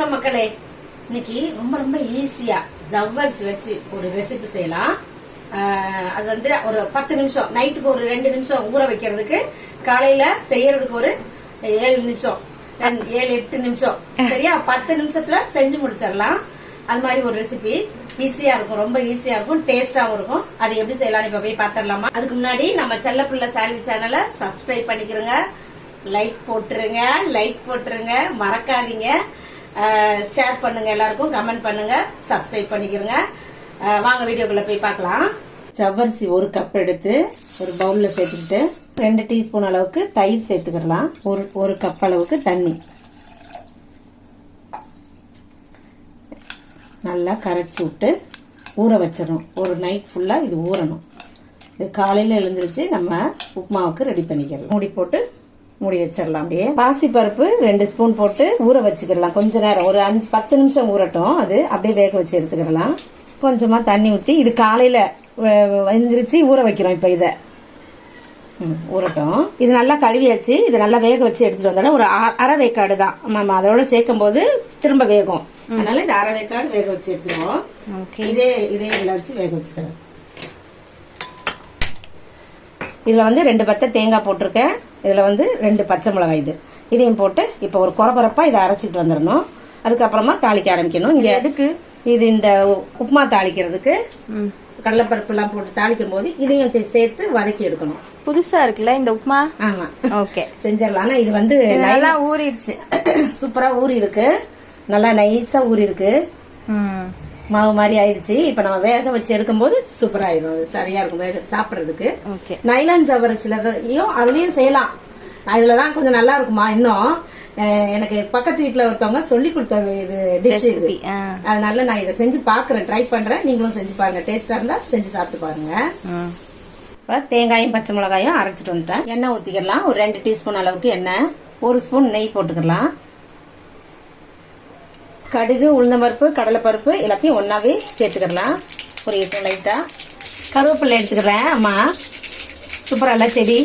வணக்கம் மக்களே. இன்னைக்கு ரொம்ப ரொம்ப ஈஸியா ஜவ்வரிசி வச்சு ஒரு ரெசிபி செய்யலாம். அது வந்து ஒரு பத்து நிமிஷம் நைட்டுக்கு ஒரு ரெண்டு நிமிஷம் ஊற வைக்கிறதுக்கு காலையில செய்யறதுக்கு ஒரு ஏழு நிமிஷம் ஏழு எட்டு நிமிஷம். சரியா? பத்து நிமிஷத்துல செஞ்சு முடிச்சிடலாம். அது மாதிரி ஒரு ரெசிபி ஈஸியா இருக்கும் ரொம்ப ஈஸியா இருக்கும் டேஸ்டாவும் இருக்கும். அது எப்படி செய்யலாம் இப்ப போய் பாத்திரலாமா அதுக்கு முன்னாடி நம்ம செல்லப்பிள்ளை சால்வி சேனலை சப்ஸ்கிரைப் பண்ணிக்கிறோங்க. லைக் போட்டுருங்க லைக் போட்டுருங்க. மறக்காதீங்க. ஷேர் பண்ணுங்க எல்லாருக்கும் கமெண்ட் பண்ணுங்க சப்ஸ்கிரைப் பண்ணிக்கிறங்க வாங்க வீடியோக்குள்ள போய் பார்க்கலாம். ஜவ்வரிசி ஒரு கப் எடுத்து ஒரு பவுல்ல சேர்த்துக்கிட்டு ரெண்டு டீஸ்பூன் அளவுக்கு தயிர் சேர்த்துக்கிடலாம். ஒரு ஒரு கப் அளவுக்கு தண்ணி. நல்லா கரைச்சி விட்டு ஊற வச்சிடணும். ஒரு நைட் ஃபுல்லாக இது ஊறணும். இது காலையில் எழுந்திரிச்சு நம்ம உப்புமாவுக்கு ரெடி பண்ணிக்கிறோம். மூடி போட்டு மூடி வச்சிடலாம் அப்படியே. பாசி பருப்பு ரெண்டு ஸ்பூன் போட்டு ஊற வச்சுக்கிடலாம். கொஞ்ச நேரம். ஒரு அஞ்சு பத்து நிமிஷம் ஊறட்டும். அது அப்படியே வேக வச்சு எடுத்துக்கிடலாம். கொஞ்சமா தண்ணி ஊத்தி இது காலையில அஹ், எழுந்திருச்சு ஊற வைக்கிறோம் இப்ப இதை. ஊறட்டும். இது நல்லா கழுவியாச்சு. இது நல்லா வேக வச்சு எடுத்துட்டு வந்தாலும் ஒரு அரை வேக்காடு தான். நம்ம அதோட சேர்க்கும் போது திரும்ப வேகும். அதனால இது அரை வேக்காடு வேக வச்சு எடுத்துருவோம். இதே இதே இதுல வச்சு வேக வச்சுக்கிறேன் இதுல வந்து ரெண்டு பத்தை தேங்காய் போட்டிருக்கேன். இதுல வந்து ரெண்டு பச்சை மிளகாய் இது. இதையும் போட்டு இப்போ ஒரு குறக்குறப்பா இதை அரைச்சிட்டு வந்துடணும். அதுக்கப்புறமா தாளிக்க ஆரம்பிக்கணும். இங்க எதுக்கு? இது இந்த உப்புமா தாளிக்கிறதுக்கு கடலைப்பருப்பு எல்லாம் போட்டு தாளிக்கும் போது இதையும் சேர்த்து வதக்கி எடுக்கணும். புதுசா இருக்குல்ல இந்த உப்புமா? ஆமா. ஓகே. செஞ்சிடலாம். ஆனா இது வந்து நல்லா ஊறிடுச்சு. சூப்பரா ஊறி இருக்கு நல்லா நைஸா ஊறி இருக்கு. மாவு மாதிரி ஆயிடுச்சு. இப்ப நம்ம வேக வச்சு எடுக்கும்போது சூப்பரா ஆயிடும் அது சரியா இருக்கும். வேக சாப்பிடுறதுக்கு. நைலான் ஜவரிசிலையும் அதுலயும் செய்யலாம். அதுலதான் கொஞ்சம் நல்லா இருக்குமா இன்னும்? எனக்கு பக்கத்து வீட்ல ஒருத்தவங்க சொல்லி கொடுத்த இது டிஷ் இது. அதனால நான் இதை செஞ்சு பாக்குறேன். ட்ரை பண்றேன். நீங்களும் செஞ்சு பாருங்க. டேஸ்டா இருந்தா செஞ்சு சாப்பிட்டு பாருங்க. தேங்காயும் பச்சை மிளகாயும் அரைச்சிட்டு வந்துட்டேன். எண்ணெய் ஊத்திக்கலாம். ஒரு ரெண்டு டீஸ்பூன் அளவுக்கு எண்ணெய். ஒரு ஸ்பூன் நெய் போட்டுக்கலாம். கடுகு உளுந்தம்பருப்பு கடலைப்பருப்பு எல்லாத்தையும் ஒன்னாவே சேர்த்துக்கலாம் ஒரு எட்டு லைட்டா கருவேப்பிலை எடுத்துக்கிறேன் அம்மா. சூப்பரா இல்ல செடி?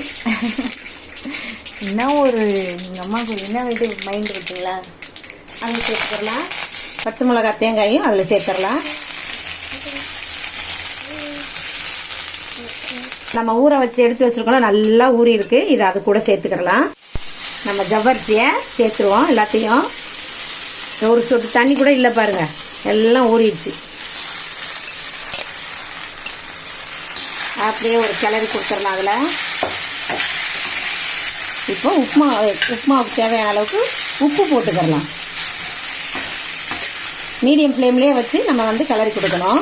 என்ன ஒரு எங்க அம்மாவுக்கு ஒரு இன்னோவேட்டிவ் மைண்ட் இருக்குங்களா? அதையும் சேர்த்துக்கலாம் பச்சை மிளகாய் தேங்காயும் அதில் சேர்த்துடலாம். நம்ம ஊற வச்சு எடுத்து வச்சிருக்கோம் நல்லா ஊறி இருக்கு இது அது கூட சேர்த்துக்கிறலாம் நம்ம ஜவ்வரிசியை சேர்த்துருவோம் எல்லாத்தையும். ஒரு சொட்டு தண்ணி கூட இல்லை பாருங்கள் எல்லாம் ஊறிடுச்சு. அப்படியே ஒரு கிளறி கொடுத்துடலாம் அதில். இப்போ உப்புமா உப்புமாவுக்கு தேவையான அளவுக்கு உப்பு போட்டுக்கிறலாம். மீடியம் ஃப்ளேம்லேயே வச்சு நம்ம வந்து கிளறி கொடுக்கணும்.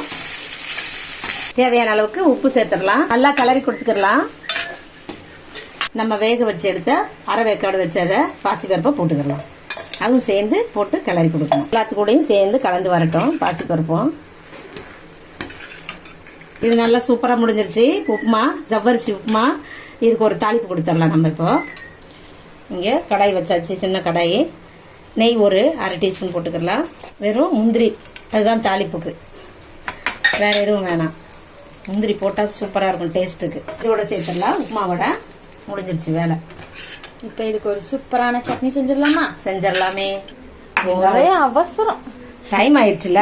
தேவையான அளவுக்கு உப்பு சேர்த்துடலாம். நல்லா கிளறி கொடுத்துக்கலாம் நம்ம வேக வச்சு எடுத்த அரை வேக்காடு வச்சு அதை பாசி பருப்பை போட்டுக்கலாம் அதுவும் சேர்ந்து போட்டு கிளறி கொடுக்கணும். எல்லாத்துக்கூடையும் சேர்ந்து கலந்து வரட்டும். பாசி பருப்பும் இது நல்லா சூப்பராக முடிஞ்சிருச்சு. உப்புமா ஜவ்வரிசி உப்புமா. இதுக்கு ஒரு தாளிப்பு கொடுத்துடலாம் நம்ம இப்போ. இங்கே கடாய் வச்சாச்சு சின்ன கடாய். நெய் ஒரு அரை டீஸ்பூன் போட்டுக்கலாம் வெறும் முந்திரி. அதுதான் தாளிப்புக்கு. வேறு எதுவும் வேணாம். முந்திரி போட்டால் சூப்பராக இருக்கும் டேஸ்ட்டுக்கு. இதோட சேர்த்துடலாம். உப்புமாவோட முடிஞ்சிருச்சு வேலை. இப்ப இதுக்கு ஒரு சூப்பரான சட்னி செஞ்சிடலாமா? செஞ்சிடலாமே. ஒரே அவசரம். டைம் ஆயிடுச்சுல?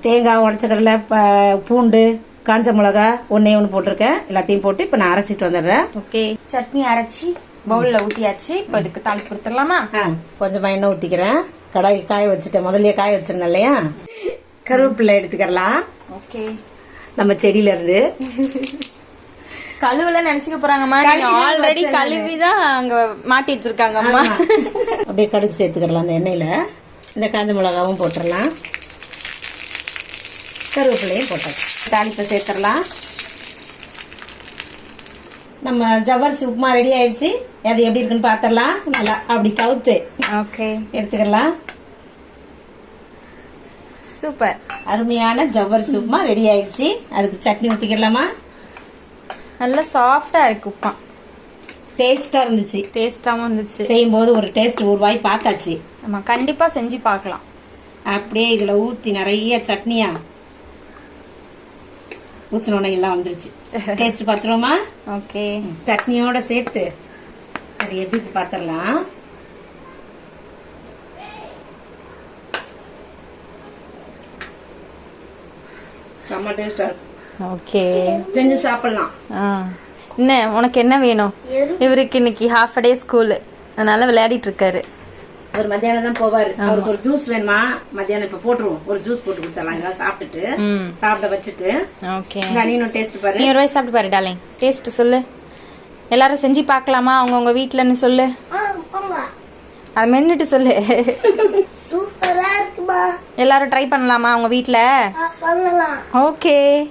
தேங்காய் உடச்ச கடலை ப- பூண்டு காஞ்ச மிளகா ஒன்னே ஒன்று போட்டிருக்கேன். எல்லாத்தையும் போட்டு இப்போ நான் அரைச்சிட்டு வந்துடுறேன். ஓகே. சட்னி அரைச்சி பவுல்ல ஊத்தியாச்சு. இப்ப இதுக்கு தாளிப்பு கொடுத்துடலாமா? ஆ, கொஞ்சமா எண்ணெய் ஊத்திக்கிறேன். கடாய் காய வச்சுட்டேன். முதல்லயே காய வச்சிருந்தேன் இல்லையா? கருவேப்பிலை எடுத்துக்கலாம் ஓகே. நம்ம செடியில இருந்து. கழுவுல நினைச்சுக்க போறாங்கம்மா நீங்க ஆல்ரெடி கழுவி தான் அங்க மாட்டி வச்சிருக்காங்க அம்மா. அப்படியே கடுகு சேர்த்துக்கிறலாம் அந்த எண்ணெயில. இந்த காஞ்ச மிளகாவும் போட்டுடலாம் கருவேப்பிலையும் போட்டோம் தாளிப்பை சேர்த்துடலாம் நம்ம ஜவ்வரிசி உப்புமா ரெடி ஆயிடுச்சு. அது எப்படி இருக்குன்னு பாத்திரலாம். நல்லா அப்படி கவுத்து ஓகே எடுத்துக்கலாம் சூப்பர் அருமையான ஜவ்வரிசி உப்புமா ரெடி ஆயிடுச்சு. அதுக்கு சட்னி ஊத்திக்கலாமா? நல்லா சாஃப்டாக இருக்குது உப்புமா டேஸ்ட்டாக இருந்துச்சு. டேஸ்ட்டாகவும் இருந்துச்சு. செய்யும் போது ஒரு டேஸ்ட் ஒரு வாய் பார்த்தாச்சு. நம்ம கண்டிப்பாக செஞ்சு பார்க்கலாம். அப்படியே இதில் ஊற்றி நிறைய சட்னியா ஊற்றினோட எல்லாம் வந்துருச்சு. டேஸ்ட் பார்த்துருவோமா? ஓகே. சட்னியோட சேர்த்து அது எப்படி பார்த்துடலாம். செம்ம டேஸ்டாக இருக்கும் ஓகே. செஞ்சு சாப்பிடலாம். ஆ. என்ன உனக்கு என்ன வேணும்? இவருக்கு இன்னைக்கு ஹாஃப் டே ஸ்கூலு அதனால விளையாடிட்டு இருக்காரு. ஒரு மத்தியானம் தான் போவாரு. அவருக்கு ஒரு ஜூஸ் வேணுமா? மத்தியானம் இப்ப போட்டுருவோம். ஒரு ஜூஸ் போட்டு கொடுத்துடலாம். இதெல்லாம் சாப்பிட்டுட்டு சாப்பிட வச்சுட்டு. ஓகே. இந்த நீனும் டேஸ்ட் பாரு. நீ ஒரு வாய் சாப்பிட்டு பாரு டாலிங் டேஸ்ட் சொல்லு. எல்லாரும் செஞ்சு பார்க்கலாமா? அவங்க உங்க வீட்லன்னு சொல்லு. அதை மென்னுட்டு சொல்லு. சூப்பரா இருக்குமா? எல்லாரும் ட்ரை பண்ணலாமா அவங்க வீட்ல? ஓகே.